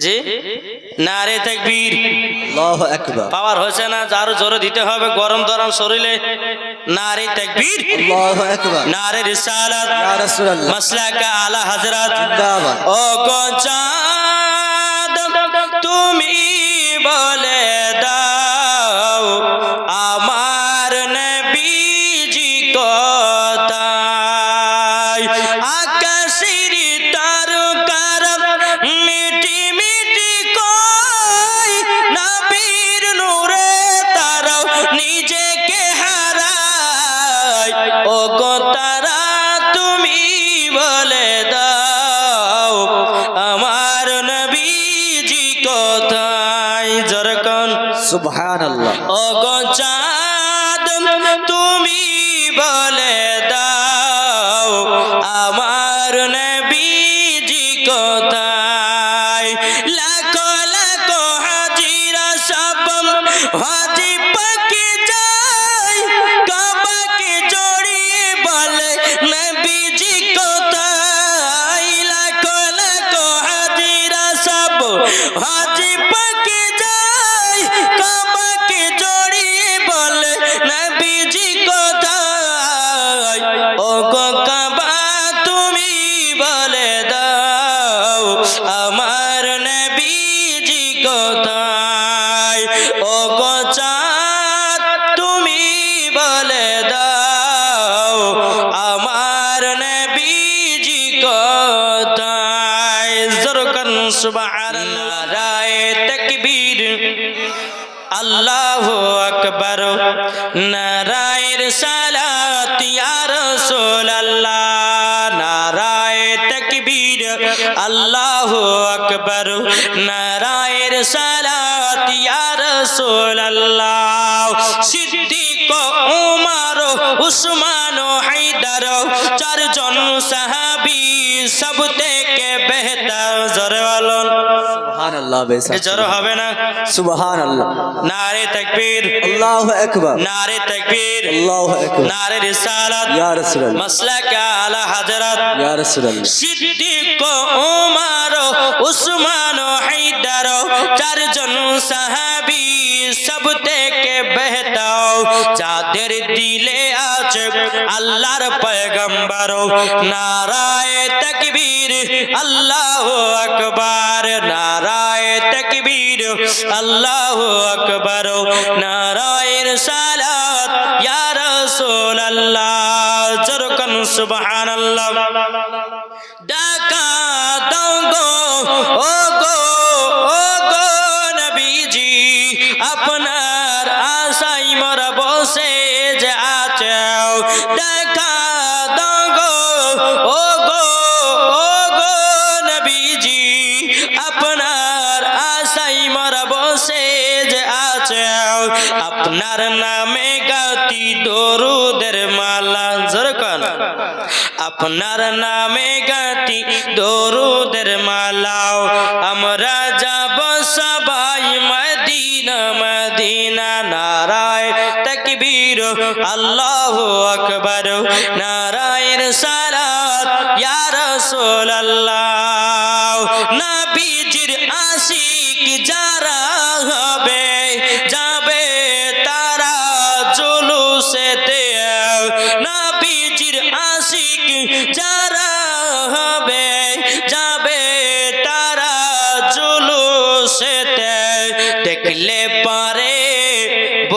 জি? নারে তাকবীর। আল্লাহু আকবার। পাওয়ার হয়েছে না যার জোরে দিতে হবে গরম দরম শরীরে। নারে তাকবীর। আল্লাহু আকবার। নারে রিসালাত। ইয়া রাসূলুল্লাহ। মাসলাকা আলা হযরত। জিন্দাবাদ। ও গো চাঁদ তুমি বলে তারা নারায়ের সালাত ইয়া রাসূলুল্লাহ, নারায়ে তাকবীর, আল্লাহু আকবার নারায়ের সালাত ইয়া রাসূলুল্লাহ, সিদ্দিক উমর, উসমান হায়দার, চারজন সাহাবী সব থেকে বেহতর জোরে বলুন সুবহানাল্লাহ বেশা জোরে হবে না? সুবহানাল্লাহ। নারে তাকবীর। আল্লাহু আকবার। নারে তাকবীর। আল্লাহু আকবার। নারে রিসালাত। ইয়া রাসূলুল্লাহ। মাসলাক আলা হযরত ইয়া রাসূলুল্লাহ। সিদ্দিক উসমান হায়দার চারজন সাহাবী সব থেকে বেহতাও যাদের দিলে আছে আল্লাহর পয়গম্বর নারায়ে তাকবীর। আল্লাহু আকবার, নারায়ে তাকবীর, আল্লাহু আকবার, নারায়ে সালাত ইয়া রাসূলুল্লাহ, জরকান সুবহানাল্লাহ। ডাকা দাও গো, ও গো ও গো নবীজি, আপনার আশাই মর বসে যে আছেও। ডাকা আপনার নামে গাতি দরুদের মালা জরকান আপনার নামে গাতি দরুদের মালাও। আমরা যাব সবাই মদিনা মদিনা নারায় তকবীর। আল্লাহ আকবর, নারায়ের সালাত, ইয়া রাসূলুল্লাহ।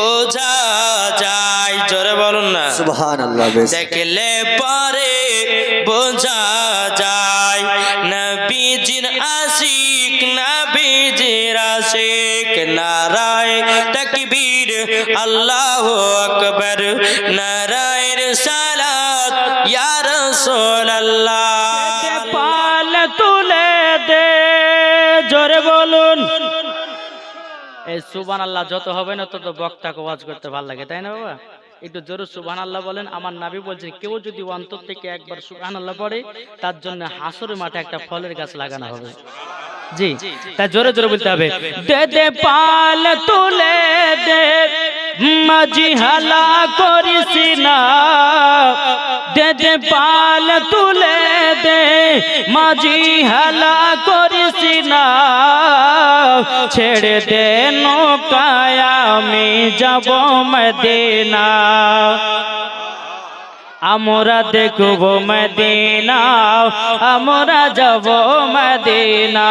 বোঝা যায় জোরে বলুন না। সুবহানাল্লাহ বেশা। দেখলে পরে বোঝা যায় নবীজির আশিক নবীজির আশিক নারায় তকবীর আল্লাহু আকবার নারায়ের সালাত ইয়া রাসূলুল্লাহ। পাল তুলে এই সুবান আল্লাহ যত হবে না তত বক্তাকে ওয়াজ করতে ভালো লাগে, তাই না বাবা? একটু জোরে সুবহান আল্লাহ বলেন। আমার নাবি বলছেন, কেউ যদি অন্তর থেকে একবার সুবহান আল্লাহ পড়ে, তার জন্য হাসরের মাঠে একটা ফলের গাছ লাগানো হবে। জি তা জোরে জোরে বলতে হবে। দে দে, পাল তুলে দে, মাঝি হালা করিস না। দে দে, পাল তুলে দে, মাঝি হালা করিস না। ছেড়ে দে নৌকায়, আমি যাব মদিনা। আমরা দেখব মদিনা, আমরা যাব মদিনা।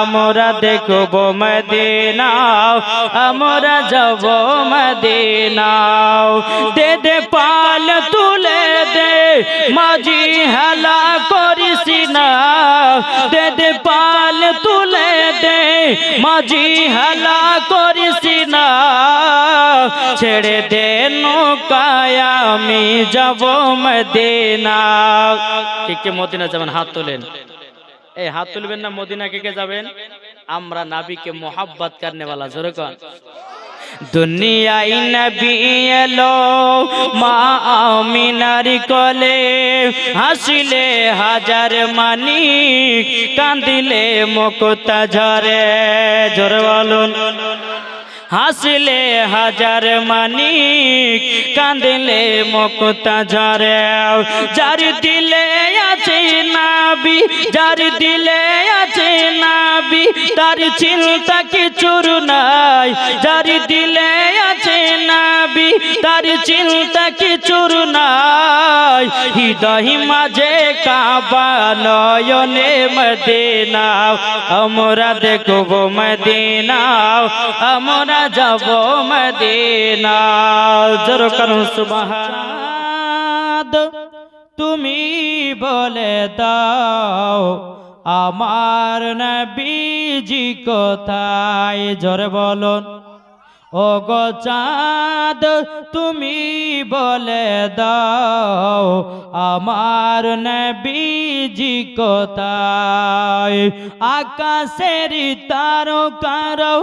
আমরা দেখব মদিনা, আমরা যাব মদিনা। দে দে পাল তুলে দে, মাঝি হেলা করিস না। দে দে পাল মাঝি হেলা করিস না। ছেড়ে দে নৌকায়, আমি যাব মদিনা। কে কে মদিনা যাবেন? হাত তোলেন। এই হাত তুলবেন না মদিনা কে কে যাবেন? আমরা নাবিকে মোহাব্বত কারণে বলা জোরে কন। দুনিয়ায় নবী এলো মা আমিনার কোলে হাসিলে হাজার মানি কান্দিলে মুক্তা ঝরে জোরে বলুন। হাসলে হাজার মানিক, কাঁদলে মুক্তা ঝরে। যার দিলে আছে নাবি, যার দিলে আছে নাবি, তার চিন্তা কিছুর নাই। যার দিলে আছে নাবি, তার চিন্তা কিছুর নাই। হৃদয় মাঝে কাবা নয়নে মদিনা আমরা দেখব মদিনা আমরা যাব মদিনা। জোর করুন সুবহান তুমি বলে দাও আমার নবীজি কোথায়? জোরে বলুন। ও গো চাঁদ, তুমি বলে দাও, আমার নবীজি কোথায়? আকাশের তারো কারও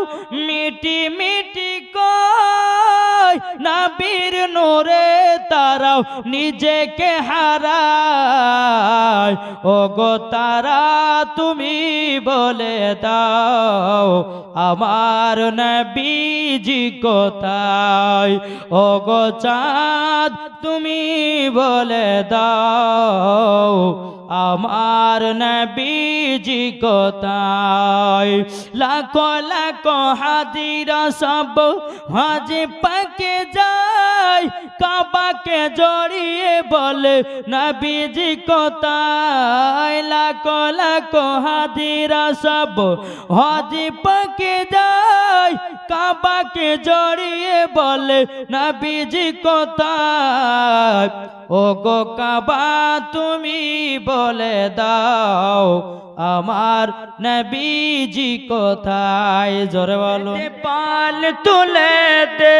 মিটি মিটি কয়। নবীর নোরে তারাও নিজেকে হারায়। ও গো তারা, তুমি বলে দাও, আমার নবীজি কোথায়? ও গো চাঁদ, তুমি বলে দাও আমার নবীজি কোথায় লাখো লাখো হাজিরা সব হাজি পাকে যায় কাবাকে জড়িয়ে বলে, নবীজি কোথায়? লাখো লাখো হাজিরা সব হাজি পাকে যায়। কাবাকে জড়িয়ে বলে, নবীজি কোথায়? ও গো কাবা, তুমি বলে দাও, আমার নবীজি কোথায়? জোরে বলো পাল তুলে দে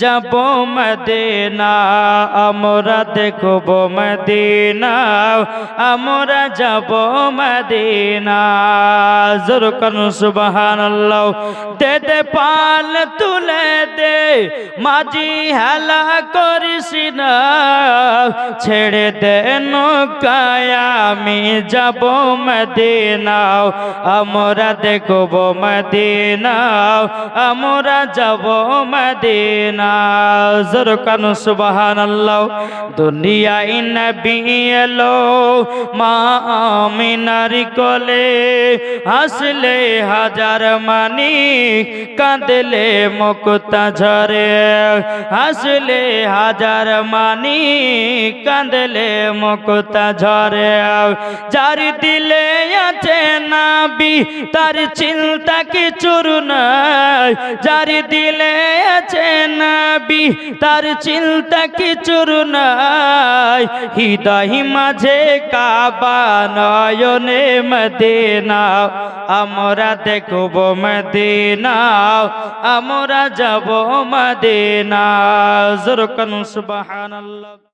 যাব মদিনা, আমরা দেখব মদিনা, আমরা যাব মদিনা। জোর করুন সুবহানাল্লাহ, দে দে পাল তুলে দে, মাঝি হেলা করিস না। ছেড়ে দে নৌকায়, আমি যাব মদিনা, আমরা দেখব মদিনা, আমরা যাব মদিনা। জোর কানু, সুবহানাল্লাহ। দুনিয়ায় নবী এলো, মা আমিনার কোলে হাসলে হাজার মানি কাঁদলে মুক্তা ঝরে। হাসলে হাজার মানি কাঁদলে মুক্তা ঝরে। যার দিলে আছে নাবি, তার চিন্তা কিছুর নাই। যার দিলে আছে না নাবি, তার চিন্তা কিছুর নাই। হৃদয় মাঝে কাবা নয়নে মদিনা। আমরা দেখব মদিনা, আমরা যাব মদিনা। জোরকান সুবহানাল্লাহ।